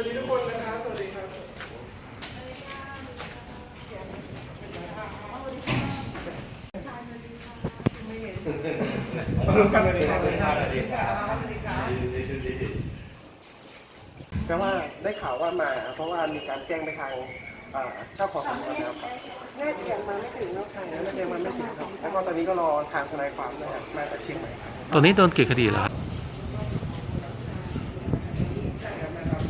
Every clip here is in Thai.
วัสดีทุกคนนะครับสวัสดีครับมาลุ้นกันเลยครับแต่ว่าได้ข่าวว่ามา เพราะว่ามีการแจ้งไปทางอ่าเจ้าของสำนวนแล้วครับน่าจะยังมาไม่ถึงเนาะใช่น่าจะยังมาไม่ถึงครับแล้วก็ตอนนี้ก็รอทางทนายความนะครับมาจากเชียงใหม่ครับตอนนี้โดนกี่คดีแล้วครับ ใช่ครับนะครับ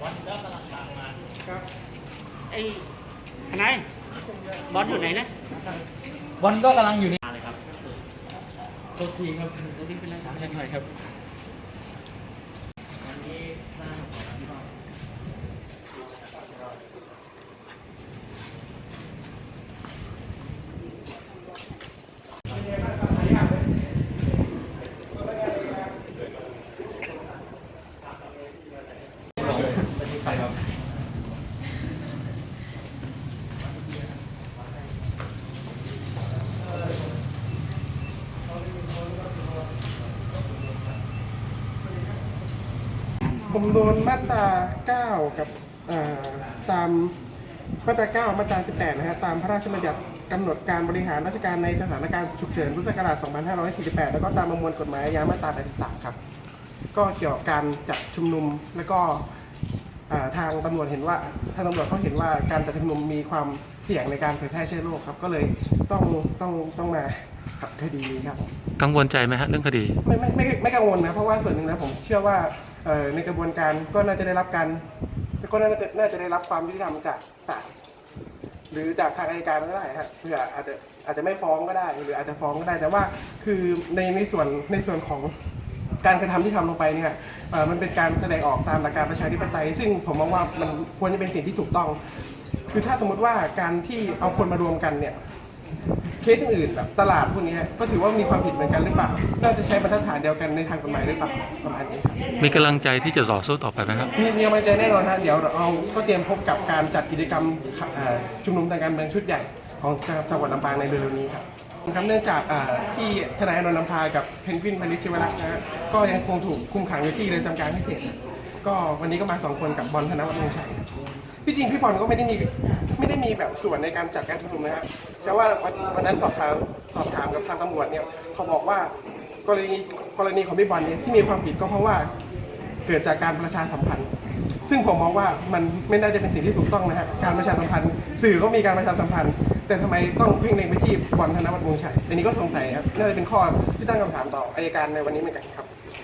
ครับไอ้ไหนายบอลอยู่ไหนนะบอลก็กำลังอยู่ในมาเลยครับโทษทีครับตัวนี้เป็นไรครับเล่นหน่อยครับ วันนี้สร้างของที่บ้าน ผมโดนมาตรา 9 กับเอ่อตามมาตรา 9 มาตรา 18 นะฮะตามพระราชบัญญัติกำหนดการบริหารราชการในสถานการณ์ฉุกเฉินพุทธศักราช 2548 แล้วก็ตามประมวลกฎหมายอาญามาตรา 83 ครับ ก็เกี่ยวกับการจัดชุมนุมแล้วก็เอ่อทางตำรวจเห็นว่าทางตำรวจเขาเห็นว่าการจัดชุมนุมมีความเสี่ยงในการเผยแพร่เชื้อโรคครับ ก็เลยต้องต้องต้องมาขับคดีนี้ครับ กังวลใจไหมฮะเรื่องคดี ไม่ไม่ไม่ไม่กังวลนะเพราะว่าส่วนหนึ่งนะผมเชื่อว่าเอ่อ ในกระบวนการก็น่าจะได้รับการก็น่าจะน่าจะได้รับความยุติธรรมจากศาลหรือจากทางอัยการก็ได้ครับเผื่ออาจจะอาจจะไม่ฟ้องก็ได้ หรืออาจจะฟ้องก็ได้ แต่ว่าคือในในส่วนในส่วนของการกระทำที่ทำลงไปเนี่ยมันเป็นการแสดงออกตามหลักการประชาธิปไตย ซึ่งผมมองว่ามันควรจะเป็นสิ่งที่ถูกต้อง คือถ้าสมมติว่าการที่เอาคนมารวมกันเนี่ย เคสอื่นๆแบบตลาดพวกนี้ก็ถือว่ามีความผิดเหมือนกันหรือเปล่า น่าจะใช้บรรทัดฐานเดียวกันในทางกฎหมายหรือเปล่าประมาณนี้ครับมีกำลังใจที่จะต่อสู้ต่อไปไหมครับ มีมีกำลังใจแน่นอนฮะเดี๋ยวเราก็เตรียมพบกับการจัดกิจกรรมเอ่อชุมนุมทางการเมืองชุดใหญ่ของจังหวัดลำปางในเร็วๆนี้ครับครับเนื่องจากอ่าที่ทนายอานนท์นำพากับเพนกวินพลิตชิวรักษ์นะฮะก็ยังคงถูกคุมขังอยู่ที่เรือนจำกลางพิเศษก็วันนี้ก็มาสองคนกับบอลธนวัฒน์วงศ์ชัยที่จริงพี่บอลก็ไม่ได้มีไม่ได้มีแบบส่วนในการจัดการชุมนุมนะฮะ แต่ว่าวันวันนั้นสอบถามสอบถามกับทางตำรวจเนี่ยเขาบอกว่ากรณีกรณีของพี่บอลเนี่ยที่มีความผิดก็เพราะว่าเกิดจากการประชาสัมพันธ์ ซึ่งผมมองว่ามันไม่น่าจะเป็นสิ่งที่ถูกต้องนะฮะการประชาสัมพันธ์ สื่อก็มีการประชาสัมพันธ์ แต่ทำไมต้องเพ่งเล็งไปที่บอลธนวัฒน์วงศ์ชัยอันนี้ก็สงสัยครับน่าจะเป็นข้อที่ตั้งคำถามต่ออายการในวันนี้เหมือนกันครับ